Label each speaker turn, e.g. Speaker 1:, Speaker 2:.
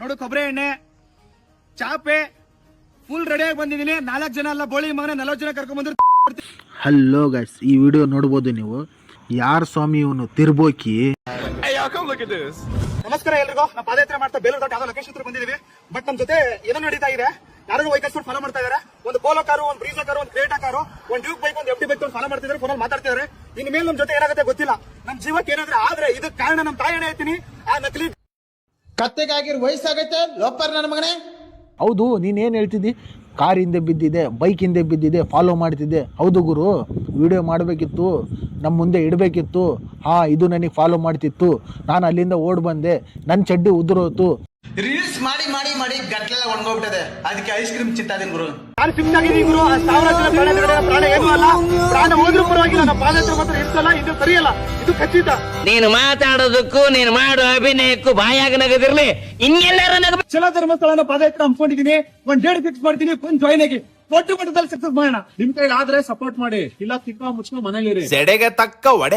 Speaker 1: ನೋಡು ಕೊಬ್ಬರಿ ಎಣ್ಣೆ ಚಾಪೆ ಫುಲ್ ರೆಡಿಯಾಗಿ ಬಂದಿದ್ದೀನಿ. ನಾಲ್ಕು ಜನ ಅಲ್ಲ ಬೋಳಿ ಮಗನ ನಲವತ್ತು ಜನ ಕರ್ಕೊಂಡ್ ಬಂದ್ರು.
Speaker 2: ಹಲೋ ಗೈಸ್ ಈ ವಿಡಿಯೋ ನೋಡ್ಬೋದು ನೀವು. ಯಾರ ಸ್ವಾಮಿ ಇವನು? ತಿರ್ಬೋಕಿ.
Speaker 1: ನಮಸ್ಕಾರ ಎಲ್ರಿಗೂ. ನಾವು ಪಾದಯಾತ್ರೆ ಮಾಡ್ತಾ ಬೇಲೂರು ದೊಡ್ಡ ಯಾವ್ದೋ ಲೊಕೇಶನ್ ಹತ್ರ ಬಂದಿದ್ದೀವಿ. ಬಟ್ ನಮ್ ಜೊತೆ ಏನೋ ನಡೀತಾ ಇದೆ. ಯಾರು ವೆಹಿಕಲ್ಸ್ ಫಾಲೋ ಮಾಡ್ತಾ ಇದಾರೆ. ಒಂದು ಪೋಲೋ ಕಾರು ಒಂದು ಬ್ರೀಜಾ ಕಾರು ಒಂದು ಕ್ರೇಟಾ ಕಾರು ಒಂದು ಡ್ಯೂಕ್ ಬೈಕ್ ಒಂದು ಎಫ್ ಟಿ ಬೈಕ್ ಫಾಲೋ ಮಾಡ್ತಿದ್ದಾರೆ. ಫೋನಲ್ಲಿ ಮಾತಾಡ್ತಿದ್ದಾರೆ. ಇನ್ ಮೇಲೆ ನಮ್ ಜೊತೆ ಏನಾಗುತ್ತೆ ಗೊತ್ತಿಲ್ಲ. ನಮ್ಮ ಜೀವಕ್ಕೆ ಏನಾದ್ರೆ ಆದ್ರೆ ಇದಕ್ಕೆ ಕಾರಣ ನಮ್ಮ ತಾಯಿ ಹೇಳ್ತೀನಿ ಆ ನಕಲಿ
Speaker 3: ಕತ್ತೆಗಾಗಿರ್ ವಯಸ್ಸಾಗೈತೆ? ಲೋಪರ್ ನನ್ನ ಮಗನೇ.
Speaker 2: ಹೌದು ನೀನೇನು ಹೇಳ್ತಿದ್ದಿ? ಕಾರ್ ಹಿಂದೆ ಬಿದ್ದಿದೆ ಬೈಕ್ ಹಿಂದೆ ಬಿದ್ದಿದೆ ಫಾಲೋ ಮಾಡ್ತಿದ್ದೆ. ಹೌದು ಗುರು ವಿಡಿಯೋ ಮಾಡಬೇಕಿತ್ತು ನಮ್ಮ ಮುಂದೆ ಇಡಬೇಕಿತ್ತು. ಹಾಂ ಇದು ನನಗೆ ಫಾಲೋ ಮಾಡ್ತಿತ್ತು. ನಾನು ಅಲ್ಲಿಂದ ಓಡ್ ಬಂದೆ ನನ್ನ ಚಡ್ಡಿ ಉದುರೋತು.
Speaker 3: ರೀಲ್ಸ್ ಮಾಡಿ ಮಾಡಿ ಮಾಡಿ ಗಟ್ಟಲೆ ಒಣಗೋಗ್ಬಿಟ್ಟದೆ. ಅದಕ್ಕೆ ಐಸ್ ಕ್ರೀಮ್ ಚಿತ್ತಾದಿನ ಗುರು.
Speaker 1: ನಾನು ಗುರು ಆ ಸಾವಿರ ಜನ ಪ್ರಾಣ ಬಿಡೋ ಪ್ರಾಣ ಏನೂ ಅಲ್ಲ. ಪ್ರಾಣ ಹೋದ್ರೂ ಪಾದಯಾತ್ರೆ ಮಾತ್ರ ಇರ್ತಲ್ಲ ಇದು ಸರಿಯಲ್ಲ ಇದು ಖಚಿತ.
Speaker 4: ನೀನು ಮಾತಾಡೋದಕ್ಕೂ ನೀನು ಮಾಡೋ ಅಭಿನಯಕ್ಕೂ ಬಾಯಾಗ ನಗದಿರ್ಲಿ. ಇನ್ನೆಲ್ಲರೂ ನಗ
Speaker 1: ಚಲೋ ಧರ್ಮಸ್ಥಳನ ಪಾದಯಾತ್ರೆ ಹಮ್ಮಿಕೊಂಡಿದ್ದೀನಿ ಒಂದ್ ಡೇಟ್ ಫಿಕ್ಸ್ ಮಾಡ್ತೀನಿ ಬಂದ್ ಜಾಯ್ನ್ ಆಗಿ. ದೊಡ್ಡ ಮಟ್ಟದಲ್ಲಿ ಸಕ್ಸಸ್ ಮಾಡೋಣ. ನಿಮ್ ಕೈಲಿ ಆದ್ರೆ ಸಪೋರ್ಟ್ ಮಾಡಿ. ಇಲ್ಲ ತಿಕ್ಕ ಮುಚ್ಕೊಂಡು ಮನೇಲಿರಿ
Speaker 5: ಸೆಡೆಗೆ ತಕ್ಕ ಒಡೆ